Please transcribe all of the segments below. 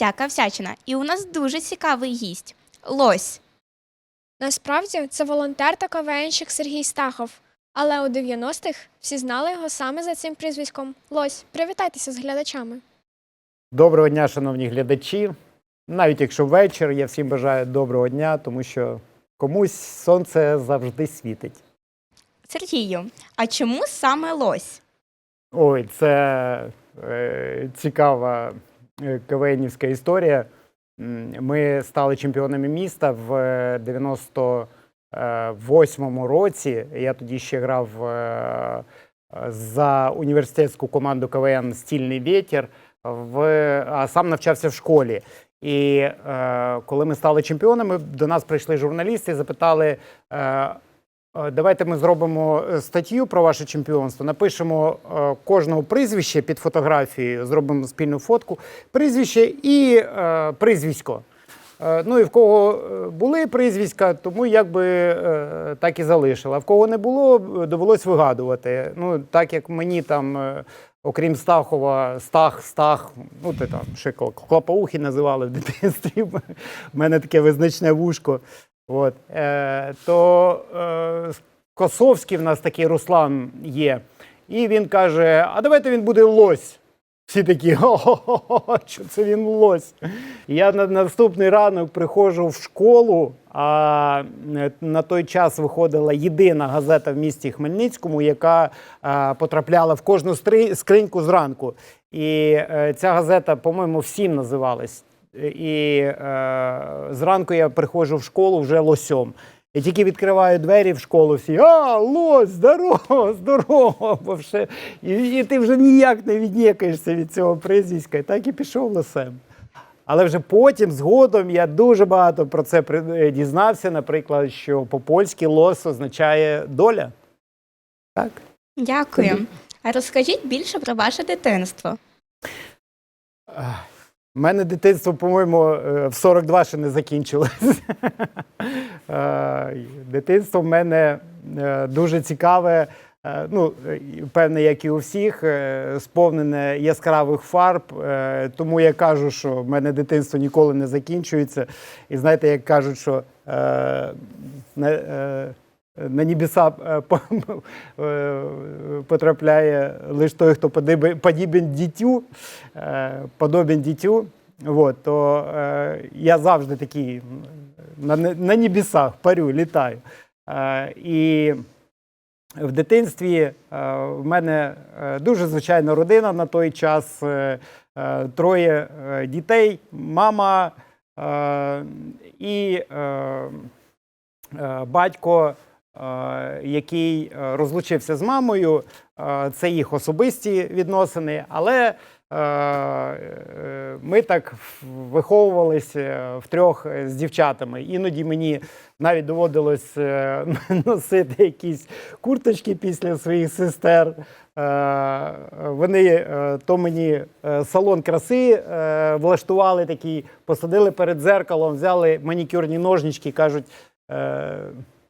всяка всячина. І у нас дуже цікавий гість Лось. Насправді це волонтер та КВНщик Сергій Стахов. Але у 90-х всі знали його саме за цим прізвиськом Лось. Привітайтеся з глядачами. Доброго дня, шановні глядачі. Навіть якщо вечір, я всім бажаю доброго дня, тому що комусь сонце завжди світить. Сергію, а чому саме Лось? Ой, це е, цікава КВНівська історія. Ми стали чемпіонами міста в е, 98-му році. Я тоді ще грав е, за університетську команду КВН Стільний вітер, в, а сам навчався в школі. І е, коли ми стали чемпіонами, до нас прийшли журналісти і запитали. Е, Е, Давайте ми зробимо е, статтю про ваше чемпіонство. Напишемо е, кожного прізвище під фотографією, зробимо спільну фотку, прізвище і е, прізвисько. Е, Ну і в кого е, були прізвиська, тому якби е, так і залишили. А в кого не було, е, довелось вигадувати. Ну, так як мені там, е, окрім Стахова, Стах, Стах, ну ти там ще клапаухи називали в дитинстві. В мене таке визначне вушко. От, е, то е, Косовський в нас такий Руслан є. І він каже: а давайте він буде лось. Всі такі, о, що це він лось. Я на наступний ранок приходжу в школу, а е, на той час виходила єдина газета в місті Хмельницькому, яка е, потрапляла в кожну скриньку зранку. І е, ця газета, по-моєму, всім називалась. І е, зранку я приходжу в школу вже лосьом. Я тільки відкриваю двері в школу, всі а, лось, здорово, здорово. Бо вже, і, і ти вже ніяк не віднікаєшся від цього прізвиська. І так і пішов лосем. Але вже потім, згодом, я дуже багато про це е, дізнався. Наприклад, що по-польськи лос означає доля. Так. Дякую. А розкажіть більше про ваше дитинство. У мене дитинство, по-моєму, е, в 42 ще не закінчилось. Е, Дитинство в мене е, дуже цікаве. Ну, певне, як і у всіх, сповнене яскравих фарб. Тому я кажу, що в мене дитинство ніколи не закінчується. І знаєте, як кажуть, що на, е, небеса е, е, потрапляє лише той, хто подібен дітю, подобен дітю. Вот, то я завжди такий на, на небесах парю, літаю. І в дитинстві в мене дуже звичайна родина на той час. Троє дітей, мама і батько, який е, розлучився з мамою. Е, Це їх особисті відносини, але е, е, ми так виховувалися втрьох з дівчатами. Іноді мені навіть доводилось е, носити якісь курточки після своїх сестер. Е, Вони е, то мені е, салон краси е, влаштували такий, посадили перед дзеркалом, взяли манікюрні ножнички, кажуть.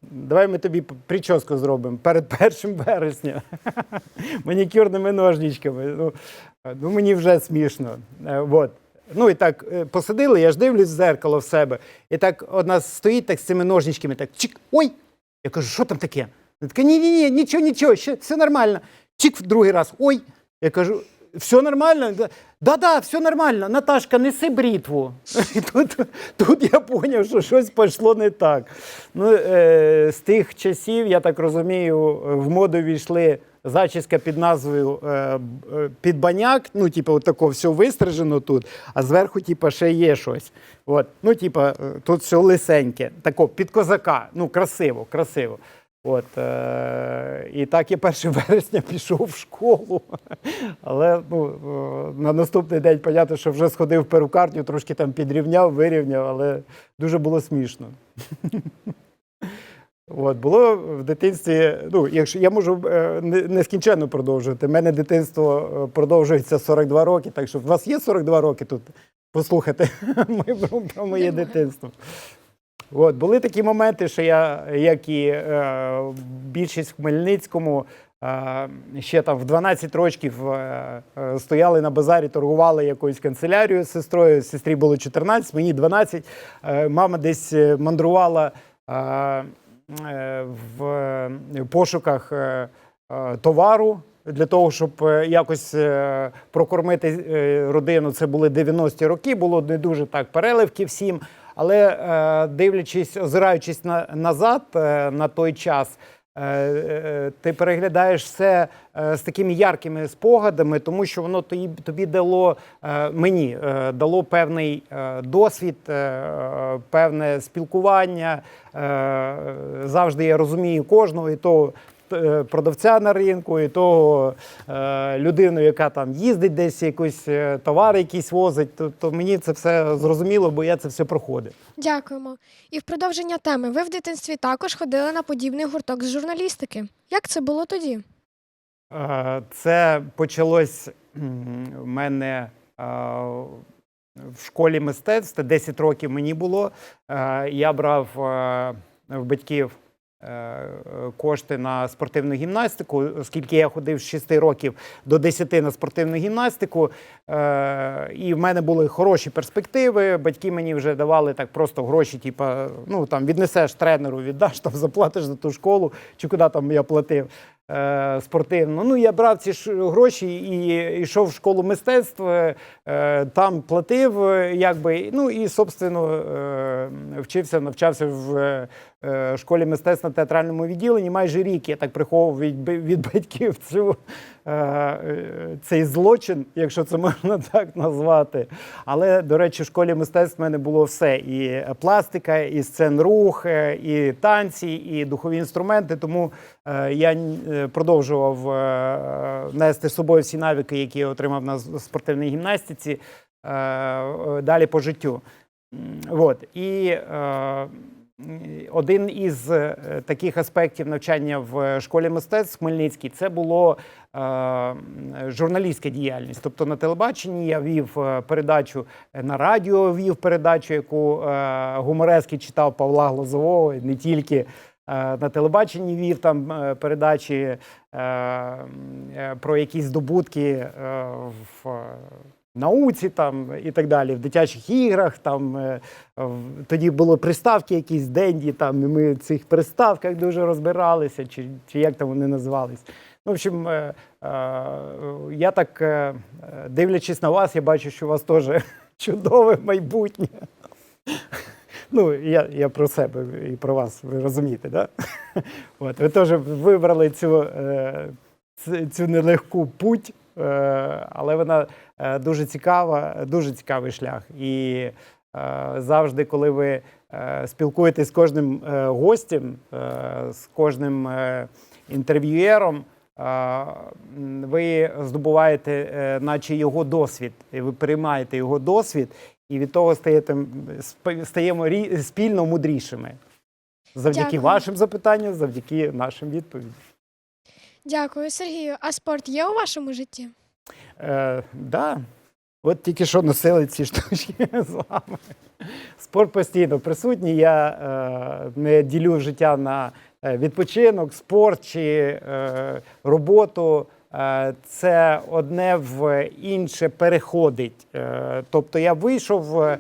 Давай ми тобі прическу зробимо перед першим березня манікюрними ножничками. Ну, ну мені вже смішно. Е, Вот. Ну і так е, посадили, я ж дивлюсь в зеркало в себе. І так одна стоїть так з цими ножничками, так чик, ой! Я кажу, що там таке? Вона така, ні, ні, ні, нічого, нічого, все нормально. Чик в другий раз. Ой. Я кажу, все нормально? Да, да, все нормально. Наташка, неси бритву. І тут, тут я зрозумів, що щось пішло не так. Ну, е, з тих часів, я так розумію, в моду війшли зачіска під назвою е, е, підбаняк, ну, типу, от тако все вистрижено тут, а зверху, типу, ще є щось. От. Ну, типу, е, тут все лисеньке, тако, під козака. Ну, красиво, красиво. От, е, і так я 1 вересня пішов в школу. Але ну, е, на наступний день, понятно, що вже сходив в перукарню, трошки там підрівняв, вирівняв, але дуже було смішно. От, було в дитинстві, ну, якщо я можу е, нескінченно продовжувати. У мене дитинство е, продовжується 42 роки, так що у вас є 42 роки тут послухати про моє дитинство. От, були такі моменти, що я, як і е, більшість в Хмельницькому, е, ще там в 12 років е, е, стояли на базарі, торгували якоюсь канцелярією з сестрою. Сестрі було 14, мені 12. Е, Мама десь е, мандрувала е, е, в пошуках е, товару. Для того, щоб якось прокормити родину, це були 90-ті роки, було не дуже так переливки всім. Але е, дивлячись, озираючись на, назад е, на той час, е, ти переглядаєш все з такими яркими спогадами, тому що воно тобі, дало мені дало певний досвід, певне спілкування. Завжди я розумію кожного і того. Е, Продавця на ринку і того е, людину, яка там їздить десь якийсь е, товар, якийсь возить, то, то мені це все зрозуміло, бо я це все проходив. Дякуємо. І в продовження теми ви в дитинстві також ходили на подібний гурток з журналістики. Як це було тоді? Це почалось в мене в школі мистецтв. Це 10 років мені було. Я брав в батьків кошти на спортивну гімнастику, оскільки я ходив з 6 років до 10 на спортивну гімнастику. Е, І в мене були хороші перспективи. Батьки мені вже давали так просто гроші, типу, ну там віднесеш тренеру, віддаш, там заплатиш за ту школу, чи куди там я платив спортивну. Ну, я брав ці гроші і йшов в школу мистецтв, е, е, там платив, е, якби, ну і, собственно, е, вчився, навчався в е, е, школі мистецтв на театральному відділенні. Майже рік я так приховував від, батьків цю, е, е, цей злочин, якщо це можна так назвати. Але, до речі, в школі мистецтв в мене було все: і пластика, і сценрух, е, і танці, і духові інструменти. Тому е, я е, продовжував е, нести з собою всі навики, які я отримав на спортивній гімнастиці, е, е, далі по життю. От. І е, один із е, таких аспектів навчання в школі мистецтв Хмельницькій це було е, журналістська діяльність. Тобто на телебаченні я вів е, передачу на радіо, вів передачу, яку е, гуморески читав Павла Глазового, не тільки. Е, На телебаченні вів там е, передачі е, е, про якісь здобутки е, в е, науці там і так далі, в дитячих іграх. Там е, тоді були приставки, якісь денді. Там і ми в цих приставках дуже розбиралися, чи, чи як там вони називались. В общем, е, е, я так е, дивлячись на вас, я бачу, що у вас теж чудове майбутнє. Ну, я, я про себе і про вас, ви розумієте, да? От, ви теж вибрали цю, цю нелегку путь, але вона дуже цікава, дуже цікавий шлях. І завжди, коли ви спілкуєтесь з кожним гостем, з кожним інтерв'юєром, ви здобуваєте, е, наче його досвід, і ви приймаєте його досвід, і від того стаєте, стаємо спільно мудрішими. Завдяки Дякую. вашим запитанням, завдяки нашим відповідям. Дякую, Сергію. А спорт є у вашому житті? Е, да. От тільки що носили ці штучки з вами. Спорт постійно присутній. Я е, не ділю життя на відпочинок, спорт чи е, роботу. Е, це одне в інше переходить. Е, тобто я вийшов е,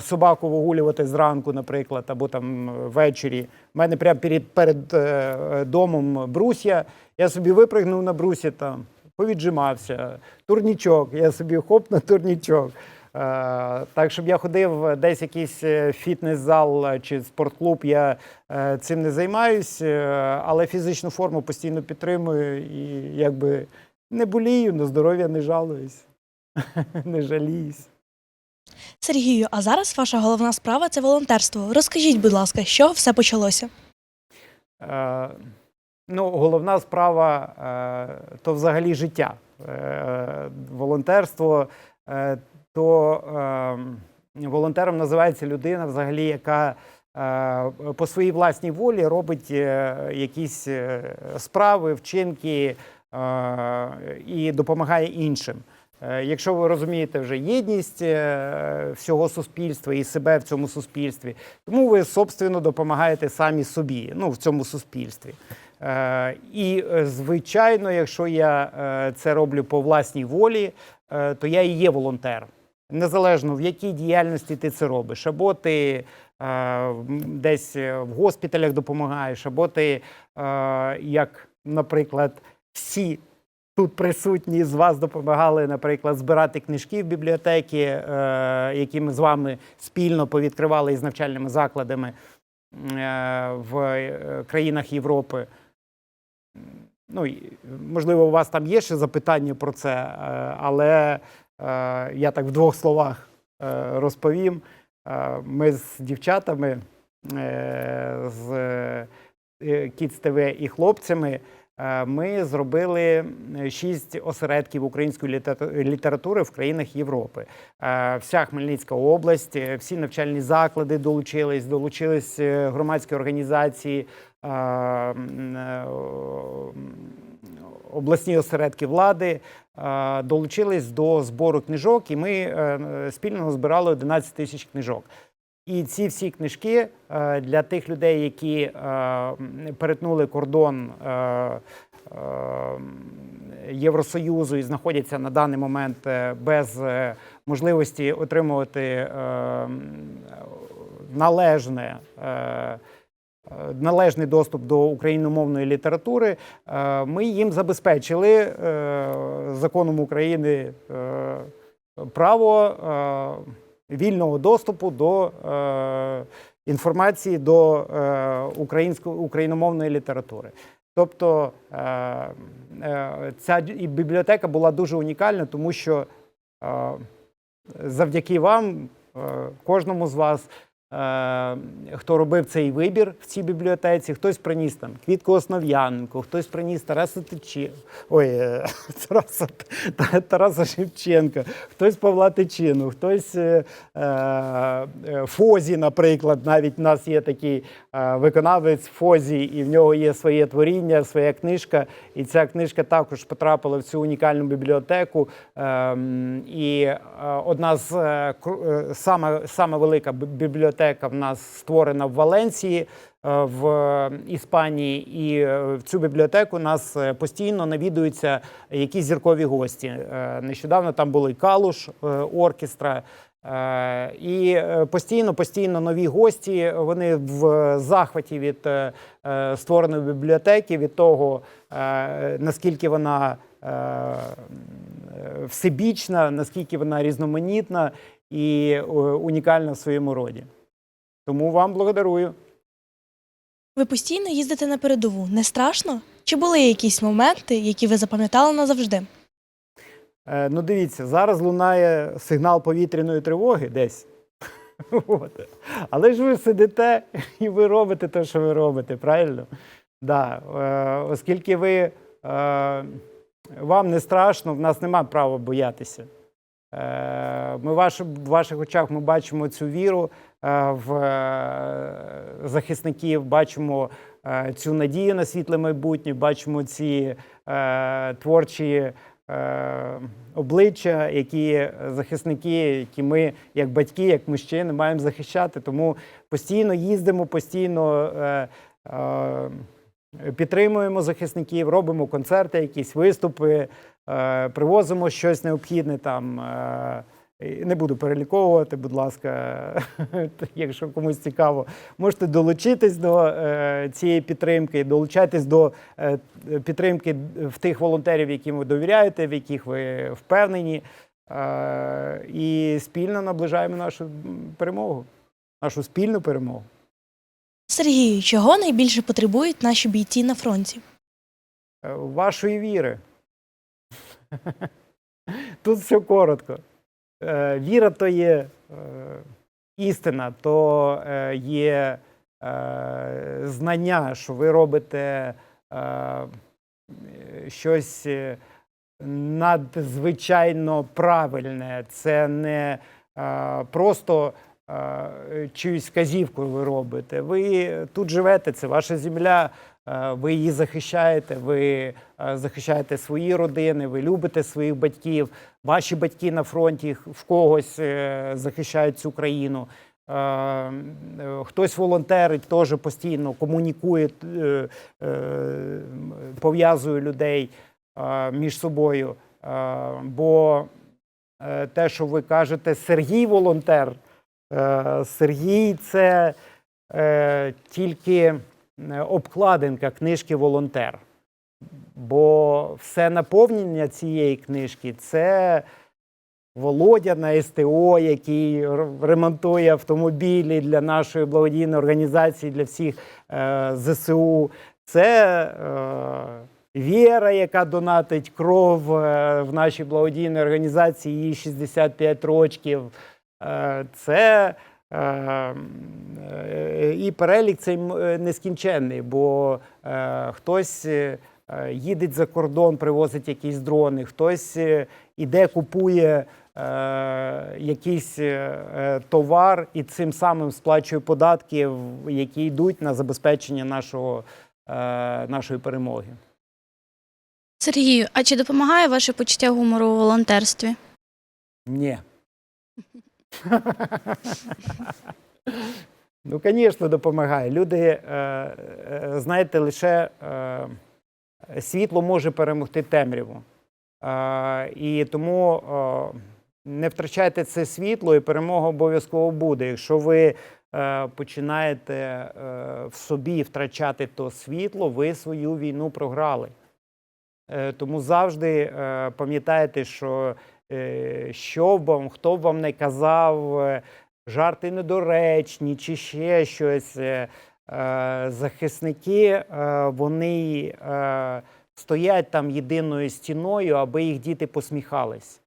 собаку вигулювати зранку, наприклад, або там ввечері. У мене прямо перед, перед е, домом брусья. Я собі випригнув на брусі там повіджимався, турнічок, я собі хоп на турнічок. Е, так, щоб я ходив десь якийсь е, фітнес-зал чи спортклуб, я е, цим не займаюсь, е, але фізичну форму постійно підтримую і якби не болію, на здоров'я не жалуюсь, не жаліюсь. Сергію, а зараз ваша головна справа це волонтерство. Розкажіть, будь ласка, з чого все почалося? Е, ну, головна справа е, то взагалі життя. Е, волонтерство е, то е, волонтером називається людина, взагалі, яка е, по своїй власній волі робить е, якісь е, справи, вчинки е, і допомагає іншим. Е, Якщо ви розумієте вже єдність е, всього суспільства і себе в цьому суспільстві, тому ви собственно допомагаєте самі собі ну, в цьому суспільстві. І, звичайно, якщо я це роблю по власній волі, то я і є волонтер. Незалежно в якій діяльності ти це робиш, або ти е, десь в госпіталях допомагаєш, або ти, е, як, наприклад, всі тут присутні з вас допомагали, наприклад, збирати книжки в бібліотеки, е, які ми з вами спільно повідкривали із навчальними закладами е, в е, країнах Європи. Ну, можливо, у вас там є ще запитання про це, е, але я так в двох словах е, розповім. Е, Ми з дівчатами, е, з е, Kids TV і хлопцями е, ми зробили е, шість осередків української літера- літератури в країнах Європи. Е, Вся Хмельницька область, е, всі навчальні заклади долучились, долучились е, громадські організації. Обласні осередки влади е, долучились до збору книжок, і ми е, спільно збирали 11 тисяч книжок. І ці всі книжки е, для тих людей, які перетнули кордон Євросоюзу і знаходяться на даний момент без можливості отримувати належне. Е, Належний доступ до україномовної літератури, е, ми їм забезпечили е, законом України право вільного доступу до інформації до україномовної літератури. Тобто ця бібліотека була дуже унікальна, тому що завдяки вам, кожному з вас, хто робив цей вибір в цій бібліотеці, хтось приніс там Квітку Основ'яненко, хтось приніс Тараса Тичі... Ой, е, Тараса, Тараса Шевченка, хтось Павла Тичину, хтось е, е, Фозі, наприклад. Навіть в нас є такий е, виконавець Фозі, і в нього є своє творіння, своя книжка. І ця книжка також потрапила в цю унікальну бібліотеку. Ем, І е, одна з е, е, саме, велика бі- бібліотека в нас створена в Валенції. е, В Іспанії, і е, в цю бібліотеку нас е, постійно навідуються якісь зіркові гості. Нещодавно там були Калуш оркестра, І постійно, постійно нові гості. Вони в захваті від створеної бібліотеки, від того, наскільки вона всебічна, наскільки вона різноманітна і унікальна в своєму роді. Тому вам благодарую. Ви постійно їздите на передову. Не страшно? Чи були якісь моменти, які ви запам'ятали назавжди? Е, Ну, дивіться, зараз лунає сигнал повітряної тривоги десь. От. Але ж ви сидите і ви робите те, що ви робите, правильно? Да. Е, Оскільки ви, е, вам не страшно, в нас немає права боятися. Е, Ми в ваш- в ваших очах ми бачимо цю віру в е, захисників, бачимо е, цю надію на світле майбутнє, бачимо ці е, творчі е, обличчя, які захисники, які ми, як батьки, як мужчини, маємо захищати. Тому постійно їздимо, постійно. Е, е, Підтримуємо захисників, робимо концерти, якісь виступи, е, привозимо щось необхідне там. е, Не буду переліковувати, будь ласка, якщо комусь цікаво, можете долучитись до е, цієї підтримки, долучайтесь до е, підтримки в тих волонтерів, яким ви довіряєте, в яких ви впевнені, е, і спільно наближаємо нашу перемогу, нашу спільну перемогу. Сергію, чого найбільше потребують наші бійці на фронті? Вашої віри. Тут все коротко. Е, Віра то є е, істина, то е, є знання, що ви робите щось надзвичайно правильне. Це не просто чиюсь вказівку ви робите. Ви тут живете, це ваша земля. ви її захищаєте, ви захищаєте свої родини, ви любите своїх батьків. Ваші батьки на фронті в когось е, захищають цю країну. Е, е, Хтось волонтерить, теж постійно комунікує, пов'язує людей між собою. Бо те, що ви кажете, Сергій волонтер, Сергій це тільки обкладинка книжки Волонтер. Бо все наповнення цієї книжки це Володя на СТО, який ремонтує автомобілі для нашої благодійної організації, для всіх е, ЗСУ. Це е, Віра, яка донатить кров е, в нашій благодійній організації, їй 65 років. Е, це е, і перелік цей нескінченний, бо хтось е, е, за кордон, привозить якісь дрони, хтось е, іде, купує е, якийсь е, товар і цим самим сплачує податки, які йдуть на забезпечення нашого, е, нашої перемоги. Сергію, а чи допомагає ваше почуття гумору у волонтерстві? Ні. ну, звісно, допомагає. Люди, знаєте, лише світло може перемогти темряву. І тому не втрачайте це світло, і перемога обов'язково буде. Якщо ви е, починаєте е, в собі втрачати то світло, ви свою війну програли. Е, Тому завжди пам'ятайте, що що б вам, хто б вам не казав, жарти недоречні чи ще щось. Е, Захисники е, вони е, стоять там єдиною стіною, аби їх діти посміхались.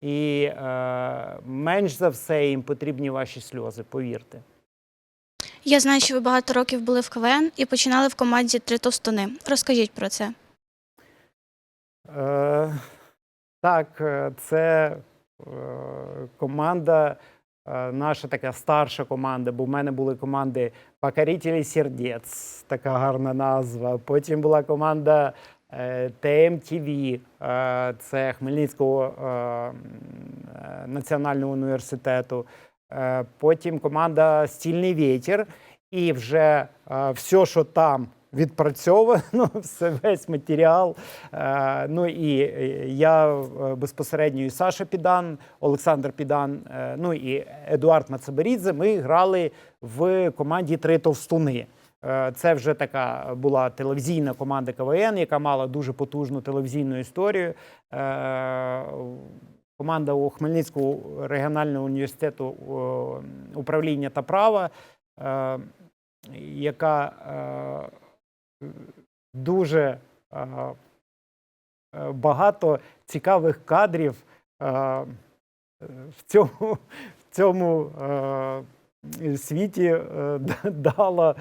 І е, менш за все їм потрібні ваші сльози, повірте. Я знаю, що ви багато років були в КВН і починали в команді Три товстуни. Розкажіть про це. Е, так, це е, команда, наша така старша команда, бо в мене були команди Покорителі сердець, така гарна назва. Потім була команда е, ТМТВ, е, це Хмельницького е, е, національного університету. Е, Потім команда Стільний вітер. І вже е, все, що там відпрацьовано, все весь матеріал. Е, ну і е, я е, безпосередньо і Саша Підан, Олександр Підан, ну і Едуард Мацаберідзе. Ми грали в команді Три товстуни. Це вже така була телевізійна команда КВН, яка мала дуже потужну телевізійну історію. Команда у Хмельницького регіонального університету управління та права, яка дуже е, багато цікавих кадрів в цьому, в цьому е, світі е, дала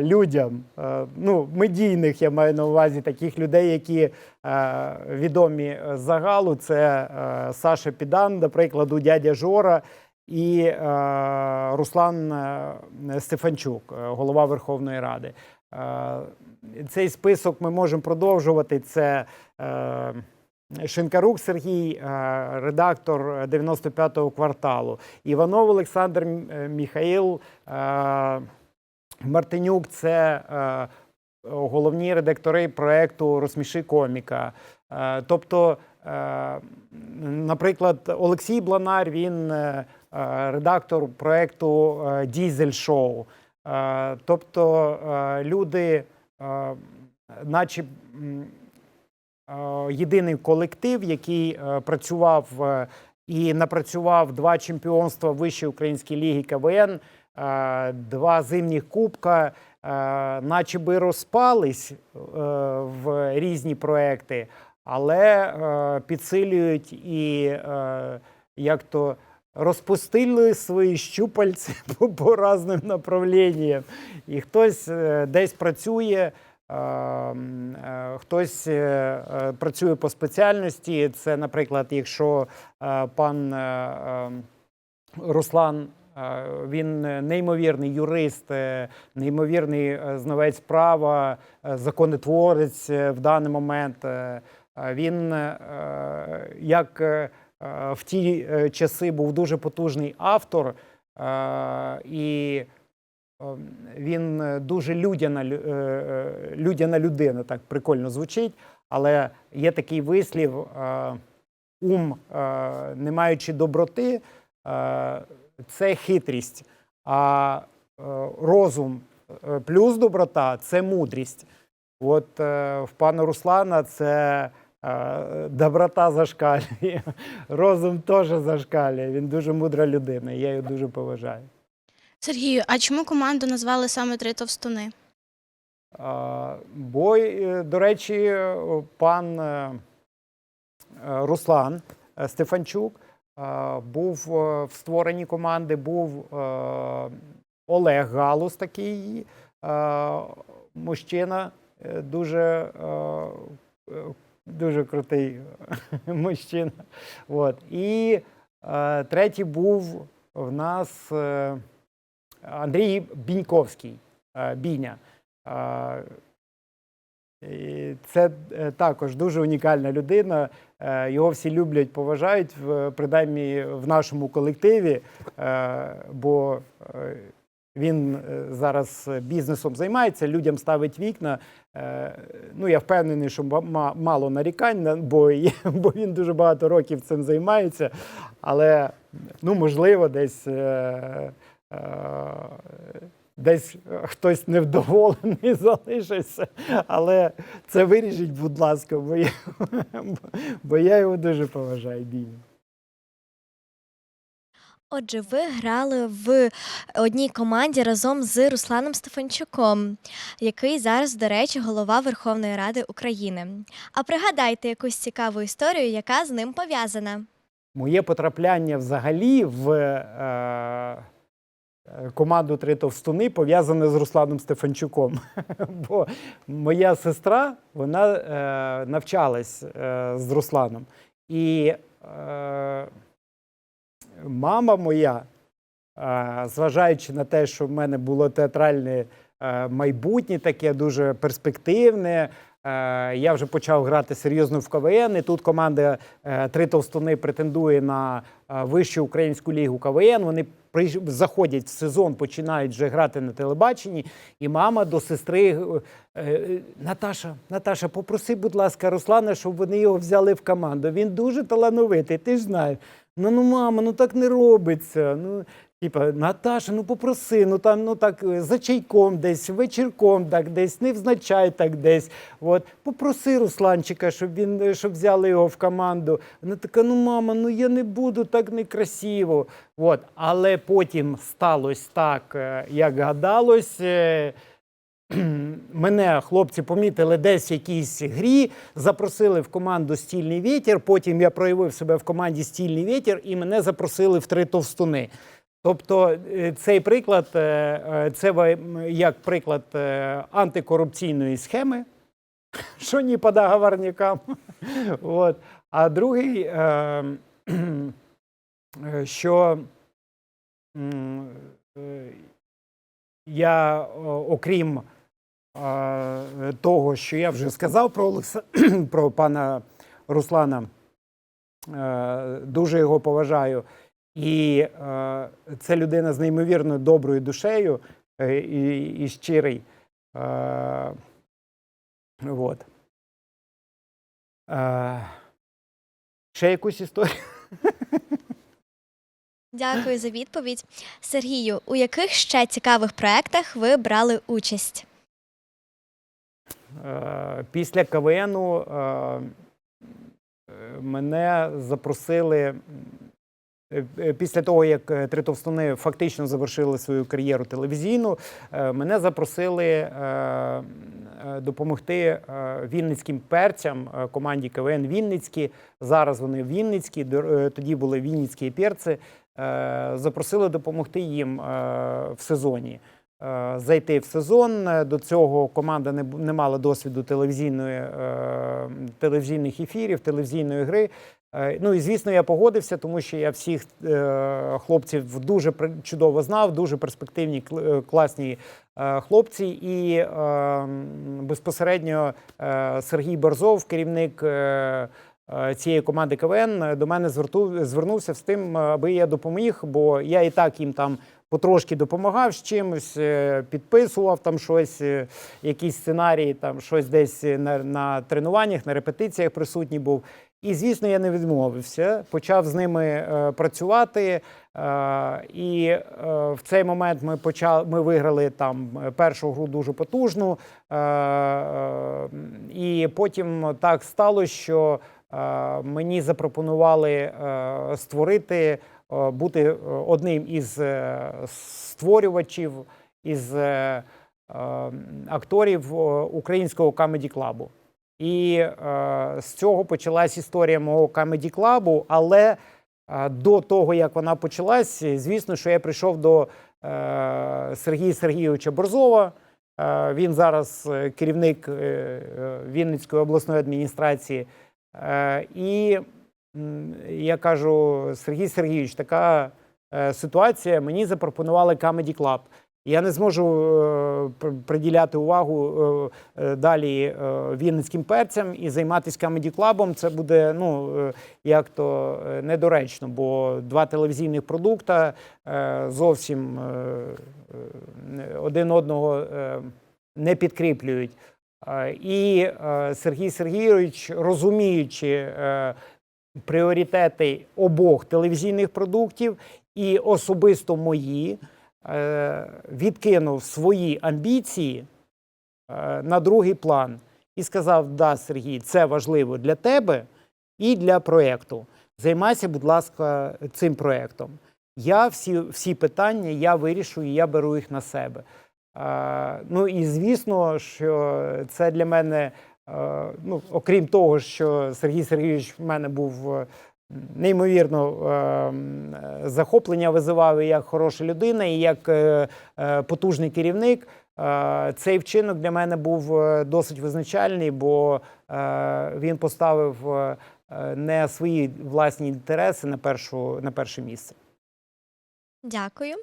людям. Ну, медійних я маю на увазі таких людей, які відомі загалу. Це Саша Підан, до прикладу, дядя Жора. І е, Руслан Стефанчук, голова Верховної Ради. Цей список ми можемо продовжувати. Це е, Шинкарук Сергій, е, редактор 95-го кварталу, Іванов Олександр е, Міхаїл, е, Мартинюк це е, головні редактори проекту Розсміши коміка. Е, Тобто, е, наприклад, Олексій Бланар, він е, редактор проекту е, Дізель Шоу. Е, Тобто люди, наче єдиний колектив, який е, працював е, і напрацював два чемпіонства Вищої української ліги КВН, е, два зимніх кубка, наче би розпались в різні проекти, але підсилюють і як то розпустили свої щупальці по, по різним направленням. І хтось е, десь працює. е, е, Хтось працює по спеціальності. Це, наприклад, якщо пан Руслан Він неймовірний юрист, неймовірний знавець права, законотворець в даний момент. Він як в ті е, часи був дуже потужний автор, е, і е, він е, дуже людяна, лю- е, е, людяна людина, так прикольно звучить. Але є такий вислів: е, ум, е, не маючи доброти, е, це хитрість, а е, розум е, плюс доброта це мудрість. От е, в пана Руслана це е, доброта зашкалює, розум теж зашкалює. Він дуже мудра людина, я його дуже поважаю. Сергію, а чому команду назвали саме три товстуни? Бо, е, до речі, пан е, Руслан е, Стефанчук був в створенні команди, був Олег Галус, такий мужчина, дуже, дуже крутий мужчина. От. І е, третій був в нас е, Андрій Біньковський, е, Біня. А, і Це е, також дуже унікальна людина. Е, Його всі люблять, поважають, в- принаймні в нашому колективі, е, бо е, він е, зараз бізнесом займається, людям ставить вікна. Е, Ну, я впевнений, що ма- ма- мало нарікань, бо, бо він дуже багато років цим займається. Але ну, можливо, десь. е, е, Десь е, хтось невдоволений залишився, але це вирішіть, будь ласка, бо я, бо я його дуже поважаю, Біню. Отже, ви грали в одній команді разом з Русланом Стефанчуком, який зараз, до речі, голова Верховної Ради України. А пригадайте якусь цікаву історію, яка з ним пов'язана. Моє потрапляння взагалі в е, е, команду Три товстуни пов'язане з Русланом Стефанчуком. Бо моя сестра вона е, навчалась е, з Русланом. І е, мама моя, е, зважаючи на те, що в мене було театральне е, майбутнє, таке дуже перспективне. е, Я вже почав грати серйозно в КВН. І тут команда Три товстуни претендує на вищу українську лігу КВН. Вони заходять в сезон, починають вже грати на телебаченні. І мама до сестри Наташа, Наташа, попроси, будь ласка, Руслана, щоб вони його взяли в команду. Він дуже талановитий, ти ж знаєш. Ну, ну, мама, ну так не робиться. Ну, Типа, Наташа, ну попроси, ну там ну так е, за чайком десь, вечірком так десь, невзначай так десь. От. Попроси Русланчика, щоб він е, щоб взяли його в команду. Вона така, ну мама, ну я не буду так некрасиво. От. Але потім сталося так, е, як гадалось. Мене хлопці помітили десь в якійсь грі, запросили в команду Стільний вітер. Потім я проявив себе в команді Стільний вітер і мене запросили в три товстуни. Тобто е, цей приклад е, е, це як приклад антикорупційної схеми, що не по. От. А другий, що я, окрім того, що я вже сказав про, Олекса... про пана Руслана, е, дуже його поважаю. І е, це людина з неймовірно доброю душею е, і, і щирий. Е, от. Е, ще якусь історію? Дякую за відповідь. Сергію, у яких ще цікавих проєктах ви брали участь? Е, Після КВНу е, мене запросили. е, Після того, як три товстуни фактично завершили свою кар'єру телевізійну, мене запросили допомогти вінницьким перцям команді КВН Вінницькі. Зараз вони Вінницькі, тоді були Вінницькі перці. Запросили допомогти їм в сезоні зайти в сезон. Е, До цього команда не, не мала досвіду телевізійної, е, телевізійних ефірів, телевізійної гри. Е, Ну і звісно, я погодився, тому що я всіх е, хлопців дуже чудово знав, дуже перспективні, е, класні е, хлопці. І е, безпосередньо е, Сергій Борзов, керівник. е, е, Цієї команди КВН е, до мене звернувся з тим, е, аби я допоміг, бо я і так їм там потрошки допомагав з чимось, е, підписував там щось, е, якісь сценарії, там щось десь на, на тренуваннях, на репетиціях присутній був. І звісно, я не відмовився. Почав з ними е, працювати. Е, і е, в цей момент ми почали, ми виграли там е, першу гру дуже потужну. Е, е, і потім так сталося, що е, мені запропонували е, створити, е, бути е, одним із е, створювачів, із е, е, акторів е, українського камеді клабу. І е, з цього почалась історія мого камеді клабу. Але е, до того, як вона почалась, звісно, що я прийшов до е, Сергія Сергійовича Борзова. Е, він зараз е, керівник е, е, Вінницької обласної адміністрації. Е, і я кажу: Сергій Сергійович, така е, ситуація. Мені запропонували Comedy Club. Я не зможу е, приділяти увагу е, далі вінницьким перцям і займатися камеді клабом. Це буде ну як то недоречно, бо два телевізійних продукта зовсім один одного не підкріплюють. І Сергій Сергійович, розуміючи пріоритети обох телевізійних продуктів і особисто мої, е, відкинув свої амбіції е, на другий план і сказав: Да, Сергій, це важливо для тебе і для проєкту. Займайся, будь ласка, цим проєктом. Я всі, всі питання я вирішую, я беру їх на себе. Е, ну і звісно, що це для мене, ну, окрім того, що Сергій Сергійович в мене був е, неймовірно е, м, е, захоплення визивав як хороша людина, і як е, е, потужний керівник. Е, Цей вчинок для мене був е, досить визначальний, бо е, він поставив е, е, не свої власні інтереси на, першу, на перше місце. Дякую.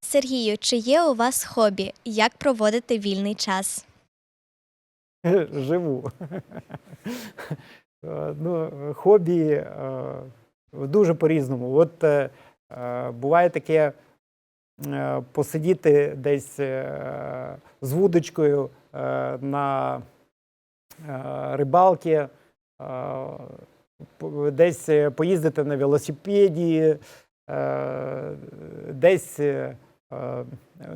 Сергію, чи є у вас хобі? Як проводити вільний час? Живу. Е, ну, хобі е, дуже по-різному. От е, буває таке посидіти десь з вудочкою на по- десь поїздити на велосипеді, десь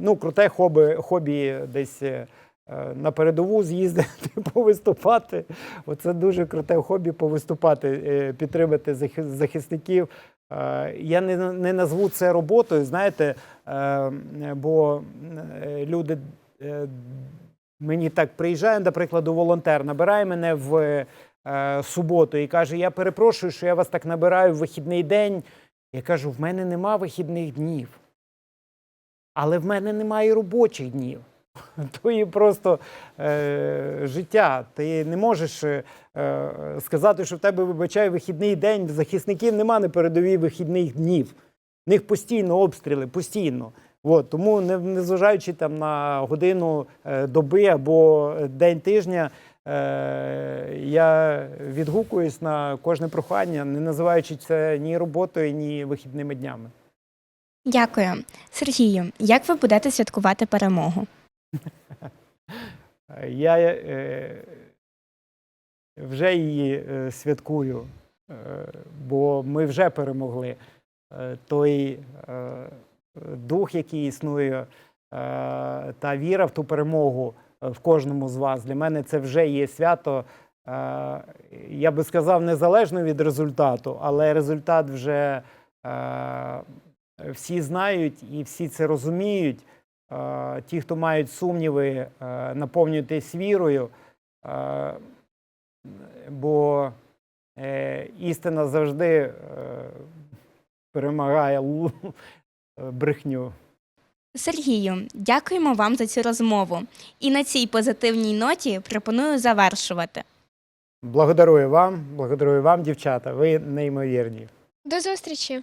ну, круте хобі, хобі десь. Е, На передову з'їздити, повиступати. Оце дуже круте хобі повиступати, е, підтримати захисників. Е, Я не, не назву це роботою, знаєте, бо люди мені так приїжджає, до прикладу, волонтер, набирає мене в суботу і каже: Я перепрошую, що я вас так набираю в вихідний день. Я кажу: в мене нема вихідних днів, але в мене немає робочих днів. То є просто е, життя. Ти не можеш е, е, сказати, що в тебе вибачай вихідний день. Захисників нема на передовій вихідних днів. В них постійно обстріли, постійно. От, тому, не- незважаючи там на годину е, доби або день тижня, е, я відгукуюсь на кожне прохання, не називаючи це ні роботою, ні вихідними днями. Дякую. Сергію, як ви будете святкувати перемогу? Я е, вже її е, святкую, е, бо ми вже перемогли. Е, той дух, який існує, та віра в ту перемогу в кожному з вас. Для мене це вже є свято. Я би сказав, незалежно від результату, але результат вже всі знають і всі це розуміють. Ті, хто мають сумніви, е, наповнюйтесь вірою, бо е, істина завжди е, перемагає брехню. Сергію, дякуємо вам за цю розмову. І на цій позитивній ноті пропоную завершувати. Благодарую вам, благодарую вам, дівчата. Ви неймовірні. До зустрічі!